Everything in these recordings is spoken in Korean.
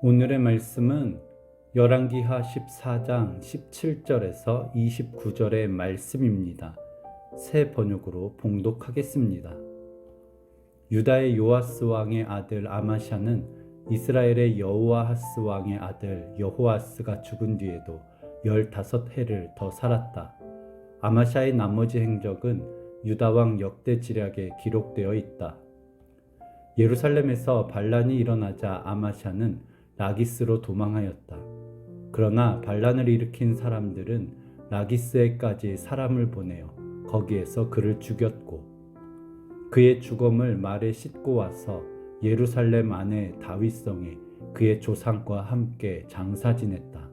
오늘의 말씀은 열왕기하 14장 17절에서 29절의 말씀입니다. 새 번역으로 봉독하겠습니다. 유다의 요아스 왕의 아들 아마샤는 이스라엘의 여호아하스 왕의 아들 여호아스가 죽은 뒤에도 15해를 더 살았다. 아마샤의 나머지 행적은 유다 왕 역대 지략에 기록되어 있다. 예루살렘에서 반란이 일어나자 아마샤는 라기스로 도망하였다. 그러나 반란을 일으킨 사람들은 라기스에까지 사람을 보내어 거기에서 그를 죽였고 그의 죽음을 말에 싣고 와서 예루살렘 안의 다윗성에 그의 조상과 함께 장사 지냈다.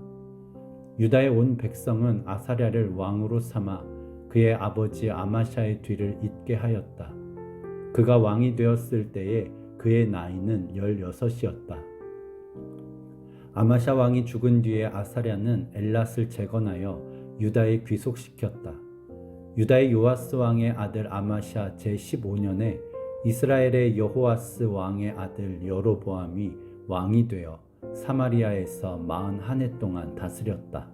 유다의 온 백성은 아사랴를 왕으로 삼아 그의 아버지 아마샤의 뒤를 잇게 하였다. 그가 왕이 되었을 때에 그의 나이는 16이었다. 아마샤 왕이 죽은 뒤에 아사랴는 엘랏을 재건하여 유다에 귀속시켰다. 유다의 요아스 왕의 아들 아마샤 제15년에 이스라엘의 여호아스 왕의 아들 여로보암이 왕이 되어 사마리아에서 41해 동안 다스렸다.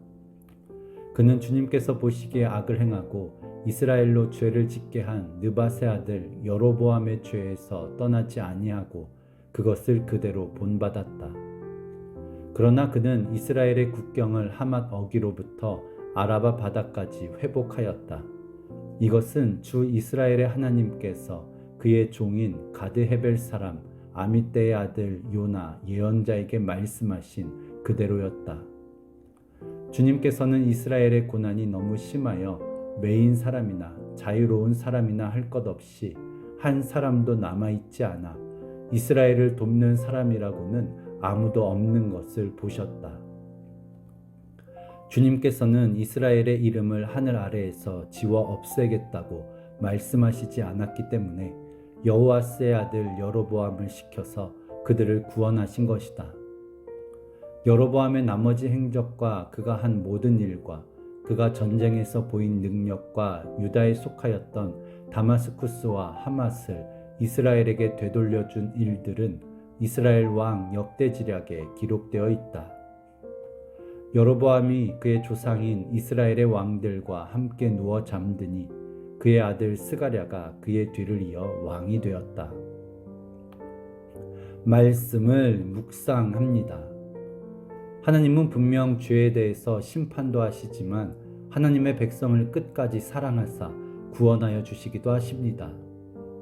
그는 주님께서 보시기에 악을 행하고 이스라엘로 죄를 짓게 한 느바세 아들 여로보암의 죄에서 떠나지 아니하고 그것을 그대로 본받았다. 그러나 그는 이스라엘의 국경을 하맛 어기로부터 아라바 바다까지 회복하였다. 이것은 주 이스라엘의 하나님께서 그의 종인 가드 헤벨 사람 아미떼의 아들 요나 예언자에게 말씀하신 그대로였다. 주님께서는 이스라엘의 고난이 너무 심하여 메인 사람이나 자유로운 사람이나 할 것 없이 한 사람도 남아있지 않아 이스라엘을 돕는 사람이라고는 아무도 없는 것을 보셨다. 주님께서는 이스라엘의 이름을 하늘 아래에서 지워 없애겠다고 말씀하시지 않았기 때문에 여호와스의 아들 여로보암을 시켜서 그들을 구원하신 것이다. 여로보암의 나머지 행적과 그가 한 모든 일과 그가 전쟁에서 보인 능력과 유다에 속하였던 다마스쿠스와 하맛을 이스라엘에게 되돌려준 일들은 이스라엘 왕 역대지략에 기록되어 있다. 여로보암이 그의 조상인 이스라엘의 왕들과 함께 누워 잠드니 그의 아들 스가랴가 그의 뒤를 이어 왕이 되었다. 말씀을 묵상합니다. 하나님은 분명 죄에 대해서 심판도 하시지만 하나님의 백성을 끝까지 사랑하사 구원하여 주시기도 하십니다.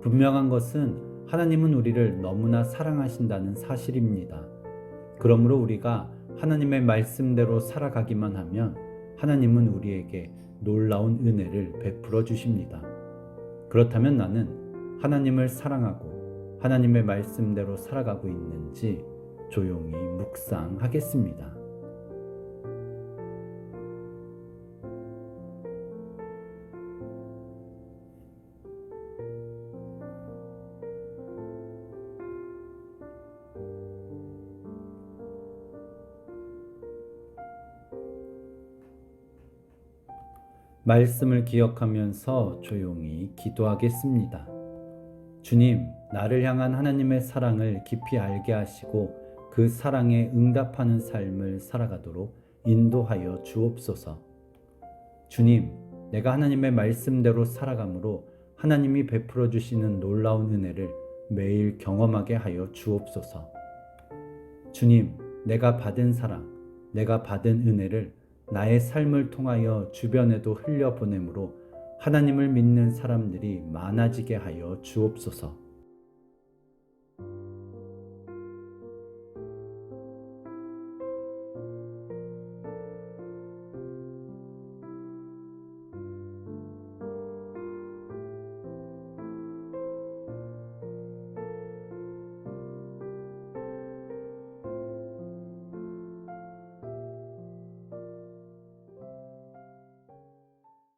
분명한 것은 하나님은 우리를 너무나 사랑하신다는 사실입니다. 그러므로 우리가 하나님의 말씀대로 살아가기만 하면 하나님은 우리에게 놀라운 은혜를 베풀어 주십니다. 그렇다면 나는 하나님을 사랑하고 하나님의 말씀대로 살아가고 있는지 조용히 묵상하겠습니다. 말씀을 기억하면서 조용히 기도하겠습니다. 주님, 나를 향한 하나님의 사랑을 깊이 알게 하시고 그 사랑에 응답하는 삶을 살아가도록 인도하여 주옵소서. 주님, 내가 하나님의 말씀대로 살아감으로 하나님이 베풀어 주시는 놀라운 은혜를 매일 경험하게 하여 주옵소서. 주님, 내가 받은 사랑, 내가 받은 은혜를 나의 삶을 통하여 주변에도 흘려보내므로 하나님을 믿는 사람들이 많아지게 하여 주옵소서.